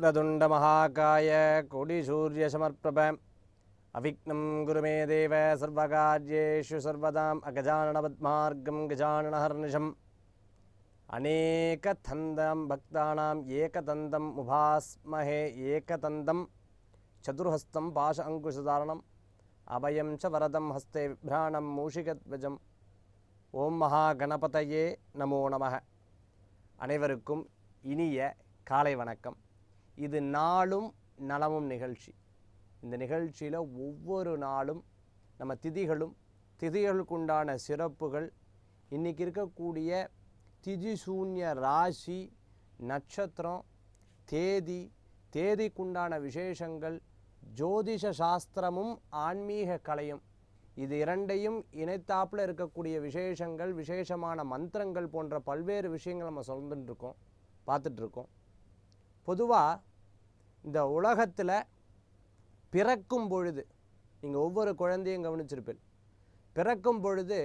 वक्रतुण्डमहाकाय कोटिसूर्यसमर्प्रभ अविघ्नं गुरु मे देव सर्वकार्येषु सर्वदाम् अगजाननपद्मार्गं गजाननहर्निशम् अनेकतन्दं भक्तानाम् एकतन्दम् उभास्महे एकदन्तं चतुर्हस्तं पाश अङ्कुशधारणम् अभयं च वरदं हस्ते बिभ्राणं मूषिकध्वजम् ஓம் மகா கணபதையே நமோ நமः அனைவருக்கும் இனிய காலை வணக்கம் இது நாளும் நலமும் நிகழ்ச்சி. இந்த நிகழ்ச்சியில் ஒவ்வொரு நாளும் நம்ம திதிகளும் திதிகளுக்குண்டான சிறப்புகள் இன்றைக்கி இருக்கக்கூடிய திதி சூன்ய ராசி நட்சத்திரம் தேதி தேதிக்குண்டான விசேஷங்கள் ஜோதிஷ சாஸ்திரமும் ஆன்மீக கலையும். இது இரண்டையும் இணைத்தாப்பில் இருக்கக்கூடிய விசேஷங்கள் விசேஷமான மந்திரங்கள் போன்ற பல்வேறு விஷயங்கள் நம்ம சொல்லிட்டு பார்த்துட்ருக்கோம் பொதுவாக இந்த உலகத்தில் பிறக்கும் பொழுது நீங்கள் ஒவ்வொரு குழந்தையும் கவனிச்சிருப்பேன் பிறக்கும் பொழுது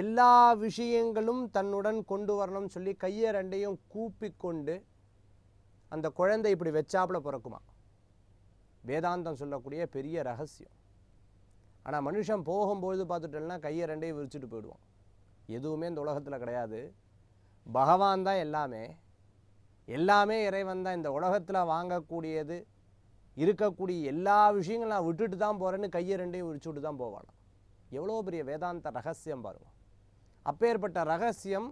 எல்லா விஷயங்களும் தன்னுடன் கொண்டு வரணும்னு சொல்லி கையை ரெண்டையும் கூப்பி கொண்டு அந்த குழந்தை இப்படி வச்சாப்புல பிறக்குமா? வேதாந்தம் சொல்லக்கூடிய பெரிய ரகசியம். ஆனால் மனுஷன் போகும்பொழுது பார்த்துட்டோம்னா கையை ரெண்டையும் விரிச்சுட்டு போயிடுவோம் எதுவுமே இந்த உலகத்தில் கிடையாது. பகவான் தான் எல்லாமே. எல்லாமே இறைவன் தான். இந்த உலகத்தில் வாங்கக்கூடியது இருக்கக்கூடிய எல்லா விஷயங்களும் நான் விட்டுட்டு தான் போகிறேன்னு கையை ரெண்டையும் விரிச்சுட்டு தான் போவாளாம். எவ்வளோ பெரிய வேதாந்த ரகசியம் பாருங்க. அப்பேற்பட்ட ரகசியம்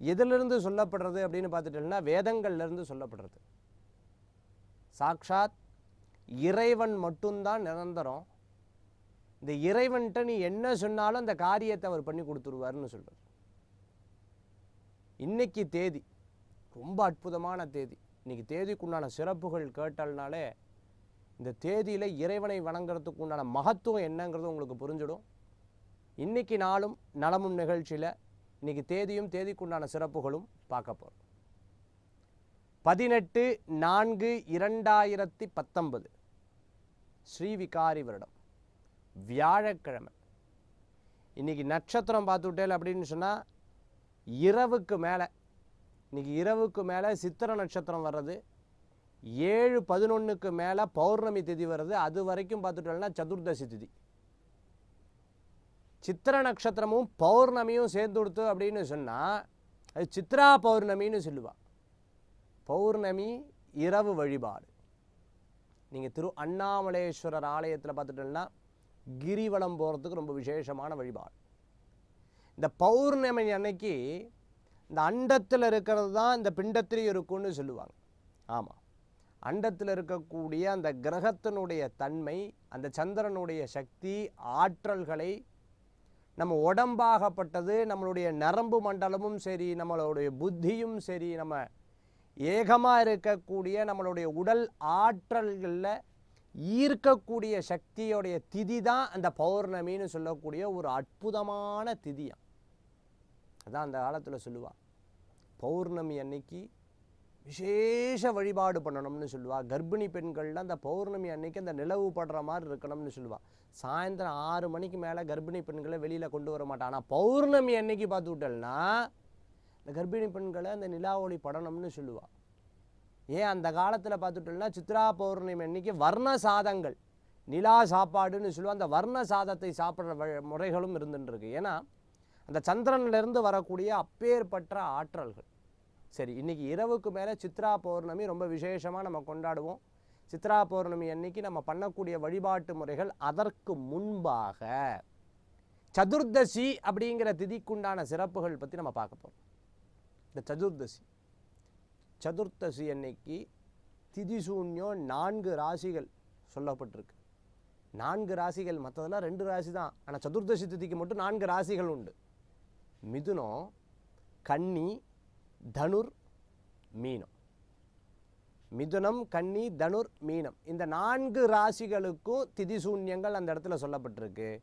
எதிலிருந்து சொல்லப்படுறது அப்படின்னு பார்த்துட்டோம்னா வேதங்கள்லேருந்து சொல்லப்படுறது. சாக்ஷாத் இறைவன் மட்டும்தான் நிரந்தரம். இந்த இறைவன்கிட்ட நீ என்ன சொன்னாலும் அந்த காரியத்தை அவர் பண்ணி கொடுத்துருவாருன்னு சொல்கிறார் இன்னைக்கு தேதி ரொம்ப அற்புதமான தேதி. இன்னைக்கு தேதிக்குண்டான சிறப்புகள் கேட்டால்னாலே இந்த தேதியில் இறைவனை வணங்குறதுக்கு உண்டான மகத்துவம் என்னங்கிறது உங்களுக்கு புரிஞ்சிடும். இன்னைக்கு நாளும் நலமும் நிகழ்ச்சியில் இன்னைக்கு தேதியும் தேதிக்குண்டான சிறப்புகளும் பார்க்க போகிறோம் பதினெட்டு நான்கு இரண்டாயிரத்தி பத்தொன்பது. ஸ்ரீவிகாரி வருடம். வியாழக்கிழமை. இன்னைக்கு நட்சத்திரம் பார்த்துட்டேல் அப்படின்னு சொன்னால் இரவுக்கு மேலே இன்றைக்கி இரவுக்கு மேலே சித்திர நட்சத்திரம் வர்றது ஏழு பதினொன்றுக்கு மேலே பௌர்ணமி திதி வருது அது வரைக்கும் பார்த்துட்டோம்னா சதுர்தசி திதி. சித்திர நட்சத்திரமும் பௌர்ணமியும் சேர்ந்து கொடுத்து அப்படின்னு சொன்னால் அது சித்ரா பௌர்ணமின்னு சொல்லுவா. பௌர்ணமி இரவு வழிபாடு. நீங்கள் திரு அண்ணாமலேஸ்வரர் ஆலயத்தில் பார்த்துட்டோம்னா கிரிவலம் போகிறதுக்கு ரொம்ப விசேஷமான வழிபாடு. இந்த பௌர்ணமி அன்னைக்கு இந்த அண்டத்தில் இருக்கிறது தான் இந்த பிண்டத்திலையும் இருக்கும்னு சொல்லுவாங்க. ஆமாம் அண்டத்தில் இருக்கக்கூடிய அந்த கிரகத்தினுடைய தன்மை அந்த சந்திரனுடைய சக்தி ஆற்றல்களை நம்ம உடம்பாகப்பட்டது நம்மளுடைய நரம்பு மண்டலமும் சரி நம்மளுடைய புத்தியும் சரி நம்ம ஏகமாக இருக்கக்கூடிய நம்மளுடைய உடல் ஆற்றல்களில் ஈர்க்கக்கூடிய சக்தியோடைய திதி தான் அந்த பௌர்ணமின்னு சொல்லக்கூடிய ஒரு அற்புதமான திதியாம் அதான் அந்த காலத்தில் சொல்லுவாள் பௌர்ணமி அன்னைக்கு விசேஷ வழிபாடு பண்ணணும்னு சொல்லுவாள் கர்ப்பிணி பெண்கள்லாம் அந்த பௌர்ணமி அன்னைக்கு அந்த நிலவு படுற மாதிரி இருக்கணும்னு சொல்லுவாள் சாயந்தரம் ஆறு மணிக்கு மேலே கர்ப்பிணி பெண்களை வெளியில் கொண்டு வர மாட்டான் ஆனால் பௌர்ணமி அன்னைக்கு பார்த்து விட்டல்னா இந்த கர்ப்பிணி பெண்களை அந்த நிலா ஒளி படணும்னு சொல்லுவாள் ஏன் அந்த காலத்தில் பார்த்துட்டோம்னா சித்ரா பௌர்ணமி அன்னைக்கு வர்ண சாதங்கள் நிலா சாப்பாடுன்னு சொல்லுவோம் அந்த வர்ண சாதத்தை சாப்பிட்ற வழ- முறைகளும் இருந்துட்டுருக்கு ஏன்னா அந்த சந்திரன்லேருந்து வரக்கூடிய அப்பேற்பட்ட ஆற்றல்கள். சரி இன்னைக்கு இரவுக்கு மேலே சித்ரா பௌர்ணமி ரொம்ப விசேஷமாக நம்ம கொண்டாடுவோம். சித்ரா பௌர்ணமி அன்னைக்கு நம்ம பண்ணக்கூடிய வழிபாட்டு முறைகள் அதற்கு முன்பாக சதுர்தசி அப்படிங்கிற திதிக்குண்டான சிறப்புகள் பற்றி நம்ம பார்க்க போகிறோம் இந்த சதுர்தசி. சதுர்தசி அன்னைக்கு திதிசூன்யம் நான்கு ராசிகள் சொல்லப்பட்டிருக்கு. நான்கு ராசிகள் மற்றதெல்லாம் ரெண்டு ராசி தான் ஆனால் சதுர்தசி திதிக்கு மட்டும் நான்கு ராசிகள் உண்டு. மிதுனம் கன்னி தனுர் மீனம். மிதுனம் கன்னி தனுர் மீனம். இந்த நான்கு ராசிகளுக்கும் திதிசூன்யங்கள் அந்த இடத்துல சொல்லப்பட்டிருக்கு.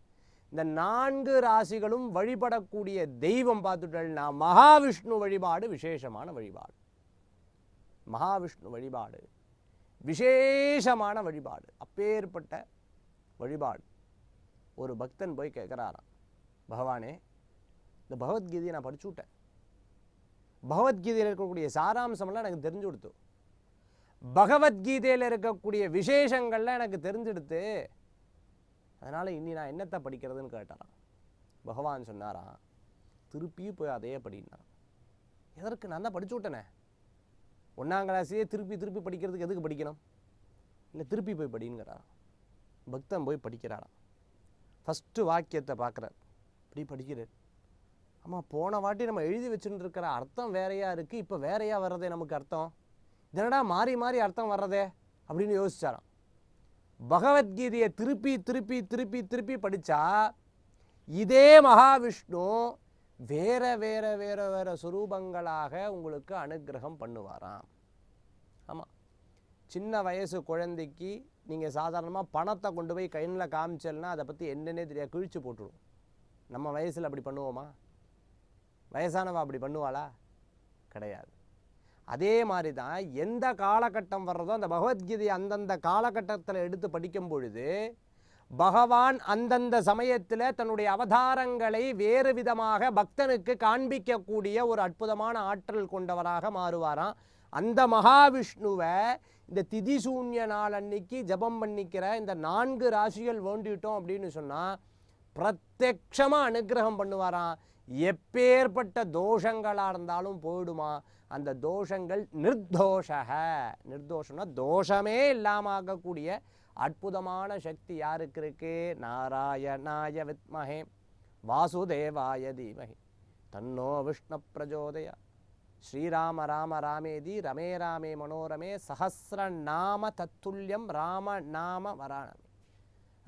இந்த நான்கு ராசிகளும் வழிபடக்கூடிய தெய்வம் பார்த்துட்டோம்னா மகாவிஷ்ணு வழிபாடு விசேஷமான வழிபாடு. மகாவிஷ்ணு வழிபாடு. விசேஷமான வழிபாடு. அப்பேற்பட்ட வழிபாடு. ஒரு பக்தன் போய் கேட்குறாராம் பகவானே இந்த பகவத்கீதையை நான் படிச்சு விட்டேன். பகவத்கீதையில் இருக்கக்கூடிய சாராம்சம்லாம் எனக்கு தெரிஞ்சு கொடுத்து. பகவத்கீதையில் இருக்கக்கூடிய விசேஷங்கள்லாம் எனக்கு தெரிஞ்செடுத்து அதனால் இனி நான் என்னத்தை படிக்கிறதுன்னு கேட்டாராம். பகவான் சொன்னாராம் திருப்பியும் போய் அதையே படின்னான் எதற்கு? நான் தான் படிச்சு விட்டேனே. ஒன்றாம் கிளாஸையே திருப்பி திருப்பி படிக்கிறதுக்கு எதுக்கு படிக்கணும்? இல்லை திருப்பி போய் படிங்கிறாராம் பக்தன் போய் படிக்கிறாராம். ஃபஸ்ட்டு வாக்கியத்தை பார்க்குறார். இப்படி படிக்கிறார். ஆமாம் போன வாட்டி நம்ம எழுதி வச்சுட்டு அர்த்தம் வேறையாக இருக்குது இப்போ வேறையாக வர்றதே நமக்கு அர்த்தம். இதனடா மாறி மாறி அர்த்தம் வர்றதே? அப்படின்னு யோசிச்சாராம். பகவத்கீதையை திருப்பி திருப்பி திருப்பி திருப்பி படித்தா இதே மகாவிஷ்ணு வேற வேற வேற வேற சுரூபங்களாக உங்களுக்கு அனுக்கிரகம் பண்ணுவாராம். ஆமாம் சின்ன வயசு குழந்தைக்கு நீங்கள் சாதாரணமாக பணத்தை கொண்டு போய் கையில் காமிச்சல்னா அதை பற்றி என்னன்னே தெரியாது கிழிச்சு போட்டுடும் நம்ம வயசில் அப்படி பண்ணுவோமா? வயசானவா அப்படி பண்ணுவாளா? கிடையாது. அதே மாதிரி தான் எந்த காலகட்டம் வர்றதோ அந்த பகவத்கீதையை அந்தந்த காலகட்டத்தில் எடுத்து படிக்கும் பொழுது பகவான் அந்தந்த சமயத்தில் தன்னுடைய அவதாரங்களை வேறு விதமாக பக்தனுக்கு காண்பிக்கக்கூடிய ஒரு அற்புதமான ஆற்றல் கொண்டவராக மாறுவாராம். அந்த மகாவிஷ்ணுவை இந்த திதி சூன்ய நாள் அன்னைக்கு ஜபம் பண்ணிக்கிற இந்த நான்கு ராசிகள் வேண்டிட்டோம் அப்படின்னு சொன்னால் பிரத்யக்ஷமாக அனுக்கிரகம் பண்ணுவாராம். எப்பேற்பட்ட தோஷங்களாக இருந்தாலும் போயிடுமா? அந்த தோஷங்கள் நிர்தோஷக. நிர்தோஷம்னா தோஷமே இல்லாம ஆகக்கூடிய அற்புதமான சக்தி யாருக்கு இருக்கு? நாராயணாய வித்மஹே. வாசுதேவாய தீமஹி. தன்னோ விஷ்ணு பிரஜோதயா. ஸ்ரீராம ராம ராமேதி ரமே ராமே மனோரமே சஹசிர நாம தத்துல்யம் ராம நாம வராணமே.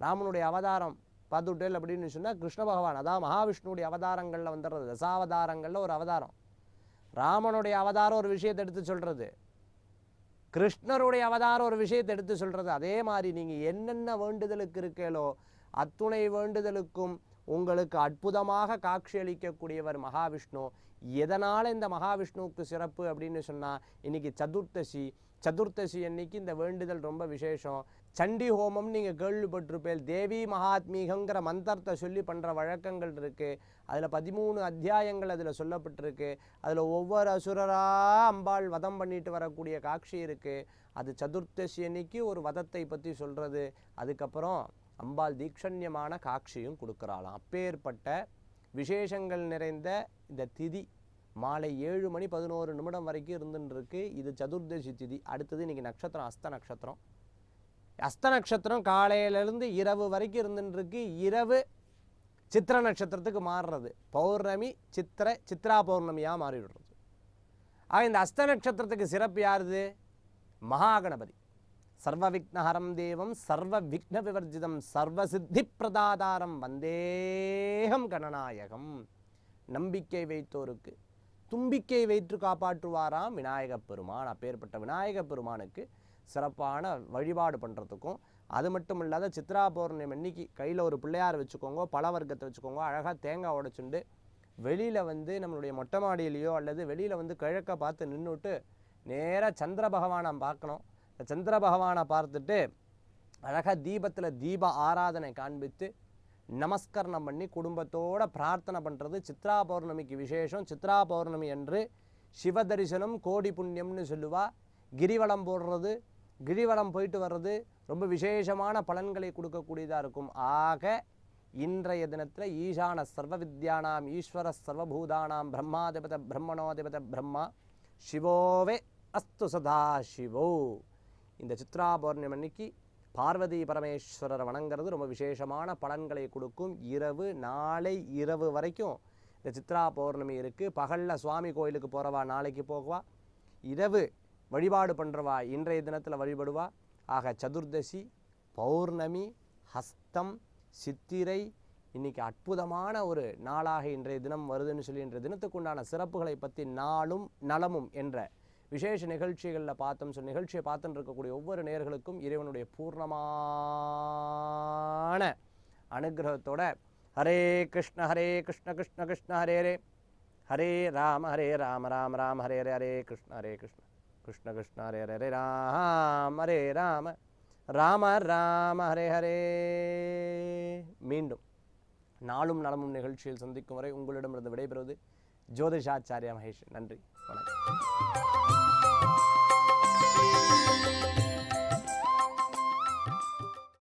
ராமனுடைய அவதாரம் பார்த்துட்டேல் அப்படின்னு சொன்னால் கிருஷ்ண பகவான் அதான் மகாவிஷ்ணுடைய அவதாரங்களில் வந்துடுறது தசாவதாரங்களில் ஒரு அவதாரம். ராமனுடைய அவதாரம் ஒரு விஷயத்தை எடுத்து சொல்கிறது கிருஷ்ணருடைய அவதாரம் ஒரு விஷயத்தை எடுத்து சொல்கிறது அதே மாதிரி நீங்கள் என்னென்ன வேண்டுதலுக்கு இருக்கீங்களோ அத்துணை வேண்டுதலுக்கும் உங்களுக்கு அற்புதமாக காட்சி அளிக்கக்கூடியவர் மகாவிஷ்ணு. எதனால் இந்த மகாவிஷ்ணுவுக்கு சிறப்பு அப்படின்னு சொன்னால் இன்னைக்கு சதுர்த்தசி. சதுர்த்தசி அன்னைக்கு இந்த வேண்டுதல் ரொம்ப விசேஷம். சண்டி ஹோமம் நீங்கள் கேள்விப்பட்டிருப்பேன். தேவி மகாத்மீகங்கிற மந்திரத்தை சொல்லி பண்ணுற வழக்கங்கள் இருக்குது அதில் பதிமூணு அத்தியாயங்கள் அதில் சொல்லப்பட்டிருக்கு. அதில் ஒவ்வொரு அசுரராக அம்பாள் வதம் பண்ணிட்டு வரக்கூடிய காட்சி இருக்குது அது சதுர்த்தசி அன்னைக்கு ஒரு வதத்தை பற்றி சொல்கிறது அதுக்கப்புறம் அம்பாள் தீக்ஷண்யமான காட்சியும் கொடுக்குறாளாம். அப்பேற்பட்ட விசேஷங்கள் நிறைந்த இந்த திதி மாலை ஏழு மணி பதினோரு நிமிடம் வரைக்கும் இருந்துட்டுருக்கு இது சதுர்தசி திதி. அடுத்தது இன்றைக்கி நட்சத்திரம் அஸ்த நட்சத்திரம். அஸ்த நட்சத்திரம் காலையிலேருந்து இரவு வரைக்கும் இருந்துன்னு இரவு சித்திர நட்சத்திரத்துக்கு மாறுறது. பௌர்ணமி சித்திர சித்ரா பௌர்ணமியாக மாறிவிடுறது. ஆக இந்த அஸ்த நட்சத்திரத்துக்கு சிறப்பு யாருது? மகாகணபதி. சர்வ விக்னஹரம் தேவம் சர்வ விக்ன விவர்ஜிதம் சர்வ சித்தி பிரதாதாரம் வந்தேகம் கணநாயகம் நம்பிக்கை வைத்தோருக்கு தும்பிக்கை வைத்து காப்பாற்றுவாராம் விநாயகப் பெருமான். அப்பேற்பட்ட விநாயகப் பெருமானுக்கு சிறப்பான வழிபாடு பண்ணுறதுக்கும் அது மட்டும் இல்லாத சித்ரா பௌர்ணமி அன்னைக்கு கையில் ஒரு பிள்ளையார் வச்சுக்கோங்க பல வர்க்கத்தை வச்சுக்கோங்க அழகாக தேங்காய் உடைச்சுண்டு வெளியில் வந்து நம்மளுடைய மொட்டை மாடியிலையோ அல்லது வெளியில் வந்து கிழக்க பார்த்து நின்றுட்டு நேராக சந்திர பகவானை பார்க்கணும். சந்திர பகவானை பார்த்துட்டு அழகாக தீபத்தில் தீப ஆராதனை காண்பித்து நமஸ்கரணம் பண்ணி குடும்பத்தோட பிரார்த்தனை பண்ணுறது சித்ரா பௌர்ணமிக்கு விசேஷம். சித்ரா பௌர்ணமி என்று சிவ தரிசனம் கோடி புண்ணியம்னு சொல்லுவா. கிரிவலம் போடுறது கிரிவலம் போயிட்டு வர்றது ரொம்ப விசேஷமான பலன்களை கொடுக்கக்கூடியதாக இருக்கும். ஆக இன்றைய தினத்தில் ஈசான சர்வ வித்யானாம் ஈஸ்வர சர்வபூதானாம் பிரம்மாதிபத பிரம்மணோதிபத பிரம்மா சிவோவே அஸ்து சதா சிவோ. இந்த சித்ரா பௌர்ணமி அன்னைக்கு பார்வதி பரமேஸ்வரரை வணங்குறது ரொம்ப விசேஷமான பலன்களை கொடுக்கும். இரவு நாளை இரவு வரைக்கும் இந்த சித்ரா பௌர்ணமி இருக்குது பகலில் சுவாமி கோயிலுக்கு போகிறவா நாளைக்கு போகவா? இரவு வழிபாடு பண்ணுறவா இன்றைய தினத்தில் வழிபடுவா? ஆக சதுர்தசி பௌர்ணமி ஹஸ்தம் சித்திரை இன்னைக்கு அற்புதமான ஒரு நாளாக இன்றைய தினம் வருதுன்னு சொல்லி இன்றைய தினத்துக்குண்டான சிறப்புகளை பற்றி நாளும் நலமும் என்ற விசேஷ நிகழ்ச்சிகளில் பார்த்தோம் சொல்லி நிகழ்ச்சியை பார்த்துட்டு இருக்கக்கூடிய ஒவ்வொரு நேர்களுக்கும் இறைவனுடைய பூர்ணமான அனுகிரகத்தோட ஹரே கிருஷ்ண ஹரே கிருஷ்ண கிருஷ்ண கிருஷ்ண ஹரே ஹரே. ஹரே ராம ஹரே ராம ராம ராம ஹரே ஹரே ஹரே கிருஷ்ண ஹரே கிருஷ்ண. கிருஷ்ண கிருஷ்ண ஹரே ஹரே ஹரே ராம ஹரே ராம. ராம ராம ஹரே ஹரே. மீண்டும் நாளும் நலமும் நிகழ்ச்சியில் சந்திக்கும் வரை உங்களிடமிருந்து விடைபெறுவது ஜோதிஷாச்சாரிய மகேஷ். நன்றி. வணக்கம்.